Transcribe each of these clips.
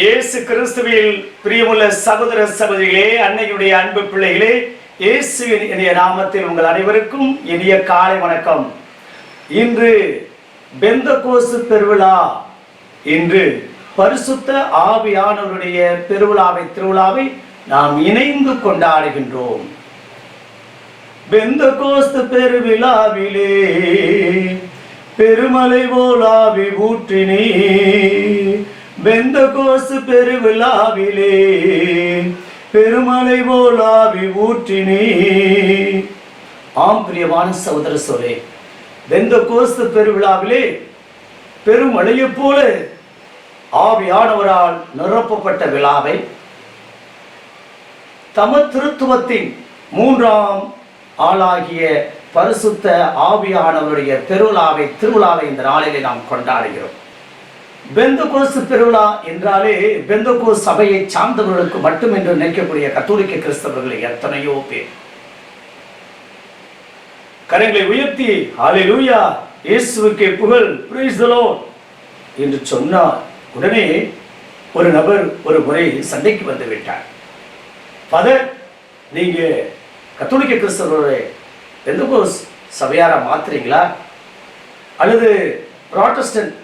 இயேசு கிறிஸ்துவில் பிரியமுள்ள சகோதர சகோதரிகளே அன்னையுடைய அன்பு பிள்ளைகளே இயேசுவின் இனிய நாமத்தில் உங்கள் அனைவருக்கும் இனிய காலை வணக்கம். இன்று பெந்த கோசு பெருவிழா. இன்று பரிசுத்த ஆவியானவருடைய பெருவிழாவை திருவிழாவை நாம் இணைந்து கொண்டாடுகின்றோம். பெந்த கோஸ்து பெருவிழாவிலே பெருமலை போலாவி வெந்த கோசு பெருவிழாவிலே பெருமலை போலாவி ஊற்றினே. ஆம் பிரியமான சகோதர சோலே பெந்தகோஸ்து பெருவிழாவிலே பெருமழையைப் போல ஆவியானவரால் நிரப்பப்பட்ட விழாவை தம திருத்துவத்தின் மூன்றாம் ஆளாகிய பரிசுத்த ஆவியானவருடைய பெருவிழாவை திருவிழாவை இந்த நாளிலே நாம் கொண்டாடுகிறோம். பெந்தகோசு பெருவிழா என்றாலே பெந்தகோ சபையை சார்ந்தவர்களுக்கு மட்டும் என்று நினைக்கக்கூடிய கத்தோலிக்க கிறிஸ்தவர்கள் எத்தனையோ பேர். கரங்களை உயர்த்தி ஹalleluya இயேசுவுக்கு புகழ்! என்று சொன்னார் உடனே ஒரு நபர் ஒரு முறை சண்டைக்கு வந்து விட்டார். பதர் நீங்க கத்தோலிக்க கிறிஸ்தவருடைய பெந்தகோஸ் சபையாரா மாத்துறீங்களா? அல்லது ப்ராட்டஸ்டன்ட்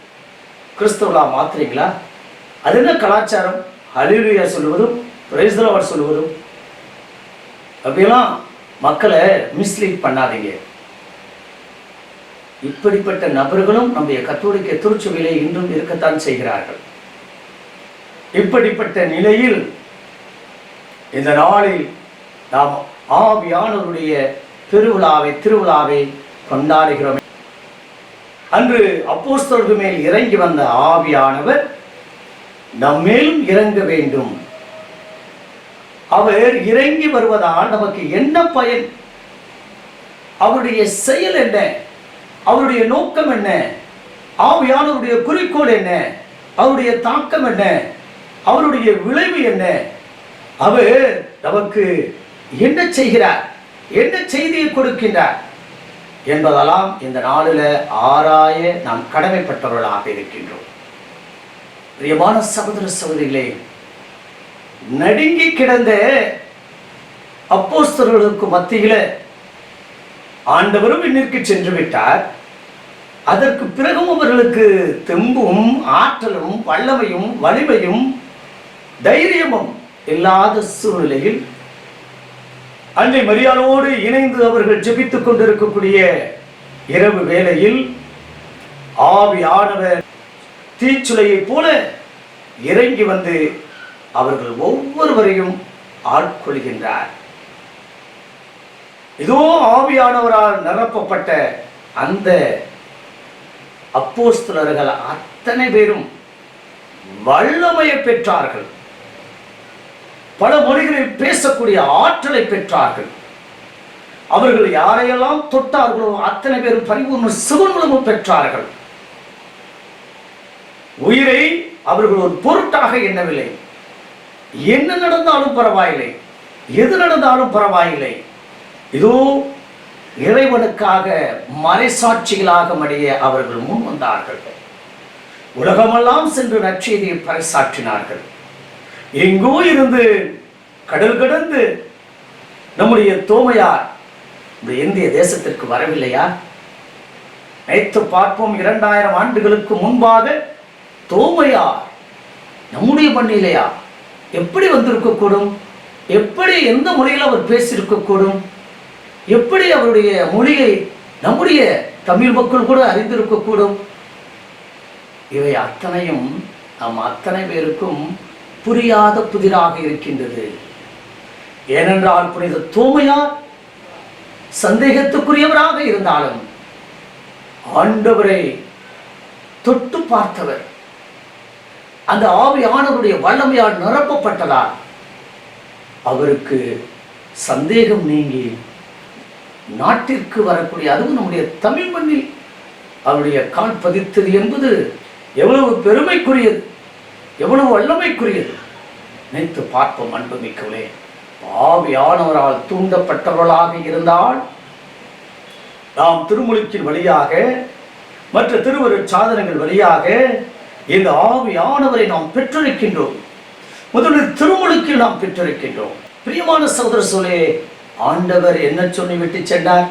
கிறிஸ்தவலா மாத்துறீங்களா? அது என்ன கலாச்சாரம்? ஹலிலுயா சொல்லுவதும் பிரைஸ்தலவர் சொல்லுவதும். அப்படியெல்லாம் மக்களை மிஸ்லீட் பண்ணாதீங்க. இப்படிப்பட்ட நபர்களும் நம்முடைய கத்தோலிக்க திருச்சபையிலே இன்றும் இருக்கத்தான் செய்கிறார்கள். இப்படிப்பட்ட நிலையில் இந்த நாளில் நாம் ஆவியானவருடைய பெருவிழாவை திருவிழாவை கொண்டாடுகிறோம். அன்று அப்போஸ்தலர்கள் மேல் இறங்கி வந்த ஆவியானவர் நம்மேலும் இறங்க வேண்டும். அவர் இறங்கி வருவதால் நமக்கு என்ன பயன்? அவருடைய செயல் என்ன? அவருடைய நோக்கம் என்ன? ஆவியானவருடைய குறிக்கோள் என்ன? அவருடைய தாக்கம் என்ன? அவருடைய விளைவு என்ன? அவர் நமக்கு என்ன செய்கிறார்? என்ன செய்தியை கொடுக்கின்றார்? என்பதெல்லாம் இந்த நாளில் ஆராய நாம் கடமைப்பட்டவர்களாக இருக்கின்றோம். பிரியமான சகோதர சகோதரிகளே நடுங்கி கிடந்த அப்போஸ்தர்களுக்கு மத்தியில் ஆண்டவரும் இன்னிற்கு சென்று விட்டார். அதற்கு பிறகும் அவர்களுக்கு தெம்பும் ஆற்றலும் வல்லமையும் வலிமையும் தைரியமும் இல்லாத சூழ்நிலையில் அன்னை மரியாளோடு இணைந்து அவர்கள் ஜெபித்துக் கொண்டிருக்கக்கூடிய இரவு வேளையில் ஆவியானவர் தீச்சுளையைப் போல இறங்கி வந்து அவர்கள் ஒவ்வொருவரையும் ஆட்கொள்கின்றார். இதோ ஆவியானவரால் நிரப்பப்பட்ட அந்த அப்போஸ்தலர்கள் அத்தனை பேரும் வல்லமையை பெற்றார்கள். பல மொழிகளில் பேசக்கூடிய ஆற்றலை பெற்றார்கள். அவர்கள் யாரையெல்லாம் தொட்டார்களோ அத்தனை பேரும் பரிபூர்ண சுகநலமும் பெற்றார்கள். உயிரை அவர்கள் ஒரு பொருட்டாக எண்ணவில்லை. என்ன நடந்தாலும் பரவாயில்லை. எது நடந்தாலும் பரவாயில்லை. இதோ இறைவனுக்காக மறைசாட்சிகளாக மடிய அவர்கள் முன் வந்தார்கள் உலகமெல்லாம் சென்று நற்செய்தியை பறைசாற்றினார்கள். எங்கோ இருந்து கடல் கடந்து நம்முடைய தோமையார் இந்த இந்திய தேசத்திற்கு வரவில்லையா? நினைத்து பார்ப்போம் இரண்டாயிரம் ஆண்டுகளுக்கு முன்பாக தோமையார் நம்முடைய பண்ணிலையா எப்படி வந்திருக்கக்கூடும்? எப்படி எந்த மொழியில் அவர் பேசியிருக்கக்கூடும்? எப்படி அவருடைய மொழியை நம்முடைய தமிழ் மக்கள் கூட அறிந்திருக்கக்கூடும்? இவை அத்தனையும் நம் அத்தனை பேருக்கும் புரியாத புதிராக இருக்கின்றது. ஏனென்றால் புனித தூமையார் சந்தேகத்துக்குரியவராக இருந்தாலும் ஆண்டவரை தொட்டு பார்த்தவர் அந்த ஆவியானவருடைய வல்லமையால் நிரப்பப்பட்டதால் அவருக்கு சந்தேகம் நீங்கி நாட்டிற்கு வரக்கூடிய அதுவும் நம்முடைய தமிழ் மண்ணில் அவருடைய கால் பதித்தது என்பது எவ்வளவு பெருமைக்குரியது. எவ்வளவு வல்லமைக்குரியது. நினைத்து பார்ப்போம் அன்புமிக்கவளே. ஆவியானவரால் தூண்டப்பட்டவர்களாக இருந்தால் நாம் திருமுழுக்கின் வழியாக மற்ற திருவரு சாதனங்கள் வழியாக இந்த ஆவியானவரை நாம் பெற்றிருக்கின்றோம் முதலில் திருமுழுக்கில் நாம் பெற்றிருக்கின்றோம் பிரியமான சகோதர சொல்லே ஆண்டவர் என்ன சொல்லி விட்டு சென்றார்?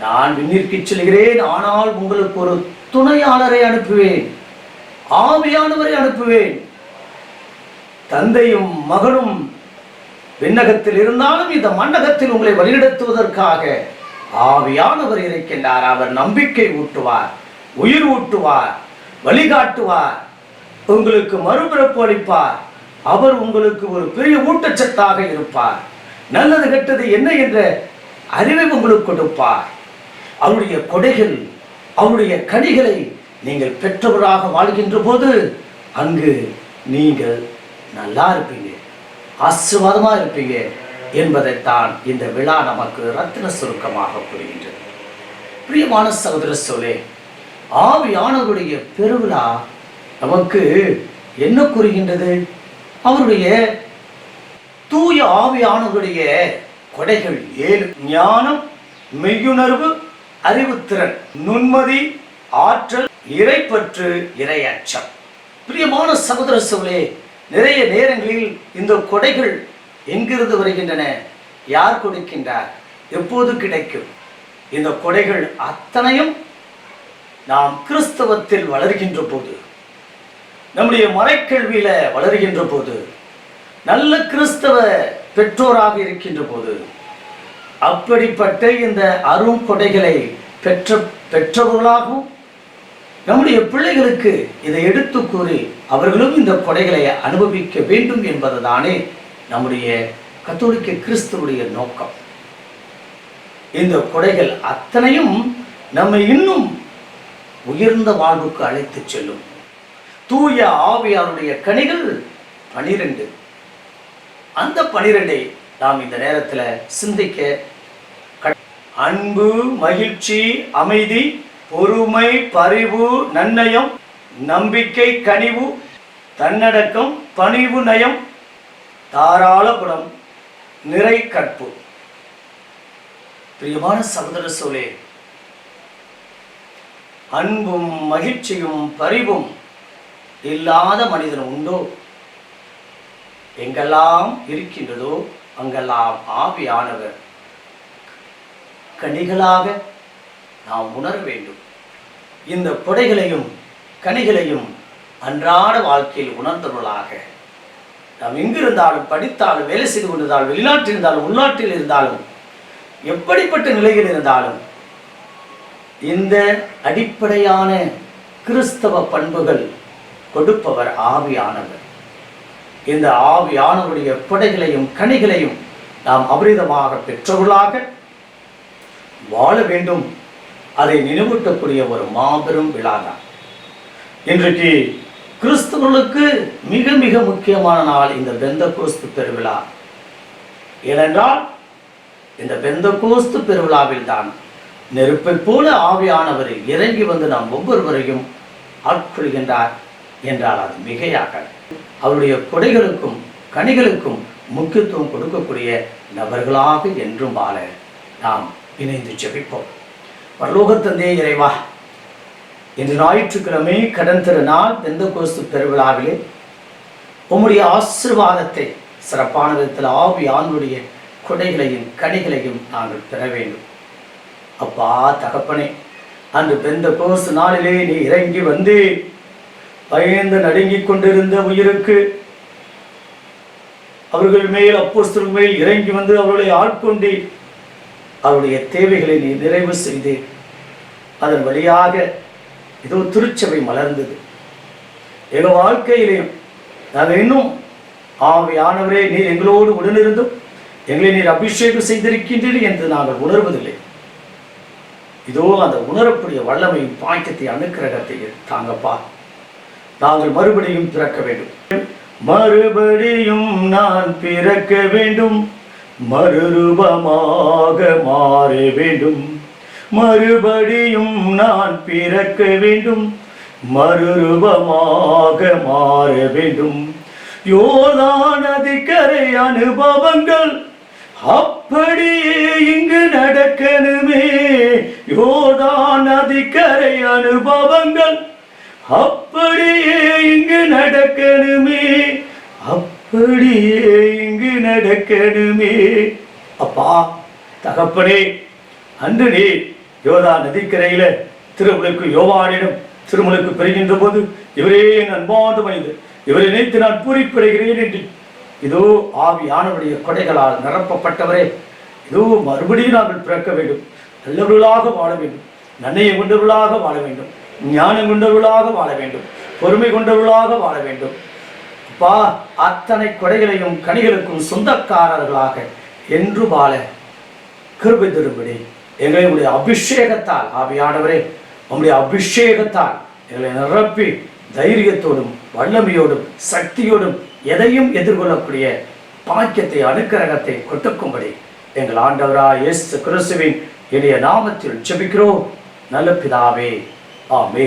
நான் விண்ணிற்கு செல்கிறேன் ஆனால் உங்களுக்கு ஒரு துணையாளரை அனுப்புவேன். ஆவியானவரை அனுப்புவேன். தந்தையும் மகனும் விண்ணகத்தில் இருந்தாலும் இந்த மண்ணகத்தில் உங்களை வழிநடத்துவதற்காக ஆவியானவர் இருக்கின்றார். அவர் நம்பிக்கை ஊட்டுவார் உயிர் ஊட்டுவார் வழிகாட்டுவார் உங்களுக்கு மறுபிறப்பு அளிப்பார். அவர் உங்களுக்கு ஒரு பெரிய ஊட்டச்சத்தாக இருப்பார். நல்லது கெட்டது என்ன என்ற அறிவை உங்களுக்கு கொடுப்பார். அவருடைய கொடைகள் அவருடைய கனிகளை நீங்கள் பெற்றவராக வாழ்கின்ற போது அங்கு நீங்கள் நல்லா இருப்பீங்க ஆசிர்வாதமாக இருப்பீங்க என்பதைத்தான் இந்த விழா நமக்கு ரத்தின சுருக்கமாக புரிகின்றது பிரியமான சகோதர சொல்லே ஆவியானவருடைய பெருவிழா நமக்கு என்ன கூறுகின்றது? அவருடைய தூய ஆவியானவருடைய கொடைகள் ஏழு. ஞானம் மெய்யுணர்வு அறிவுத்திறன் நுண்மதி ஆற்றல் இறைப்பற்று இறையச்சம் பிரியமான சகோதர சோழே நிறைய நேரங்களில் இந்த கொடைகள் எங்கிருந்து வருகின்றன? யார் கொடுக்கின்றார்? எப்போது கிடைக்கும்? இந்த கொடைகள் அத்தனையும் நாம் கிறிஸ்தவத்தில் வளர்கின்ற போது நம்முடைய மறைக்கல்வியில வளர்கின்ற போது நல்ல கிறிஸ்தவ பெற்றோராக இருக்கின்ற போது அப்படிப்பட்ட இந்த அரும் கொடைகளை பெற்ற பெற்றவர்களாகவும் நம்முடைய பிள்ளைகளுக்கு இதை எடுத்து கூறி அவர்களும் இந்த கொடைகளை அனுபவிக்க வேண்டும் என்பதுதானே நம்முடைய கத்தோலிக்க கிறிஸ்துவுடைய நோக்கம். இந்த கொடைகள் அத்தனையும் நம்மை இன்னும் உயர்ந்த வாழ்வுக்கு அழைத்து செல்லும். தூய ஆவியாருடைய கனிகள் பனிரெண்டு. அந்த பனிரெண்டை நாம் இந்த நேரத்தில் சிந்திக்க அன்பு மகிழ்ச்சி அமைதி பொறுமை பரிவு நன்னயம் நம்பிக்கை கனிவு தன்னடக்கம் பணிவு நயம் தாராள குணம் நிறை கற்பு. பிரியமான சகோதர சோலே அன்பும் மகிழ்ச்சியும் பரிவும் இல்லாத மனிதன் உண்டோ? எங்கெல்லாம் இருக்கின்றதோ அங்கெல்லாம் ஆவியானவர். கனிகளாக நாம் உணர வேண்டும். இந்த கொடைகளையும் கனிகளையும் அன்றாட வாழ்க்கையில் உணர்ந்தவர்களாக நாம் எங்கிருந்தாலும் படித்தாலும் வேலை செய்து கொண்டிருந்தாலும் வெளிநாட்டில் இருந்தாலும் உள்நாட்டில் இருந்தாலும் எப்படிப்பட்ட நிலையில் இருந்தாலும் இந்த அடிப்படையான கிறிஸ்தவ பண்புகள் கொடுப்பவர் ஆவியானவர். இந்த ஆவியானவருடைய கொடைகளையும் கனிகளையும் நாம் அபரிதமாக பெற்றவர்களாக வாழ வேண்டும். அதை நினைவூட்டக்கூடிய ஒரு மாபெரும் விழா தான் இன்றைக்கு கிறிஸ்துவர்களுக்கு மிக மிக முக்கியமான நாள் இந்த பெந்த கோஸ்து பெருவிழா. ஏனென்றால் இந்த பெந்த கோஸ்து பெருவிழாவில் தான் நெருப்பைப் போல ஆவியானவர் இறங்கி வந்து நாம் ஒவ்வொருவரையும் ஆட்கொள்கின்றார் என்றால் அது மிகையாக அவருடைய கொடைகளுக்கும் கனிகளுக்கும் முக்கியத்துவம் கொடுக்கக்கூடிய நபர்களாக என்றும் வாழ நாம் இணைந்து ஜெபிப்போம். பரலோகத்தந்தே இறைவா இன்று ஞாயிற்றுக்கிழமை கடன் திருநாள் பெந்த கோஸ்து பெருவிழாவிலே உம்முடைய ஆசிர்வாதத்தை சிறப்பான விதத்தில் ஆவி ஆண்டுடைய கொடைகளையும் கனிகளையும் நாங்கள் பெற வேண்டும். அப்பா தகப்பனே அன்று பெந்த கோசு நாளிலே நீ இறங்கி வந்து பயந்து நடுங்கிக் கொண்டிருந்த உயிருக்கு அவர்கள் மேல் அப்போஸ்தர்கள் மேல் இறங்கி வந்து அவர்களை ஆட்கொண்டு அவருடைய தேவைகளை நீ நிறைவு செய்து அதன் வழியாக ஏதோ திருச்சபை மலர்ந்தது. எங்கள் வாழ்க்கையிலையும் நாங்கள் இன்னும் ஆவியானவரே நீர் எங்களோடு உடனிருந்தும் எங்களை நீர் அபிஷேகம் செய்திருக்கின்றீர் என்று நாங்கள் உணர்வதில்லை. இதோ அந்த உணரக்கூடிய வல்லமையும் பாக்கியத்தை அனுக்கிரகத்தை தாங்கப்பா. நாங்கள் மறுபடியும் பிறக்க வேண்டும். மறுபடியும் நான் பிறக்க வேண்டும். மறுரூபமாக மாற வேண்டும். மறுபடியும் நான் பிறக்க வேண்டும். மறுரூபமாக மாற வேண்டும். யோதானது கரை அனுபவங்கள் அப்படியே இங்கு நடக்கணுமே. யோதான் அதிகரை அனுபவங்கள் அப்படியே இங்கு நடக்கணுமே. அப்படியே இங்கு நடக்கணுமே. அப்பா தகப்பனே அன்று நீ யோதா நதிக்கரையில திருமுழுக்கு யோவானிடம் திருமுழுக்கு பெறுகின்ற போது இவரே என் அன்பாந்து மைந்து இவரை நினைத்து நான் பூரிப்படைகிறேன் என்று இதோ ஆவியானவருடைய கொடைகளால் நிரப்பப்பட்டவரே இதோ மறுபடியும் நாங்கள் பிறக்க வேண்டும். நல்லவர்களாக வாழ வேண்டும். நன்மையை கொண்டவர்களாக வாழ வேண்டும். ஞானம் கொண்டவர்களாக வாழ வேண்டும். பொறுமை கொண்டவர்களாக வாழ வேண்டும். வா அத்தனை கொடைகளையும் கனிகளுக்கும் சொந்தக்காரர்களாக என்று வாழ கிருபை தரும்படி எங்களை உடைய அபிஷேகத்தால் ஆவியானவரே உங்களுடைய அபிஷேகத்தால் எங்களை நிரப்பி தைரியத்தோடும் வல்லமையோடும் சக்தியோடும் எதையும் எதிர்கொள்ளக்கூடிய பாக்கியத்தை அனுக்கிரகத்தை கொட்டுக்கும்படி எங்கள் ஆண்டவரா இயேசு கிறிஸ்துவின் இனிய நாமத்தில் ஜெபிக்கிறோம். நல்ல பிதாவே ஆமே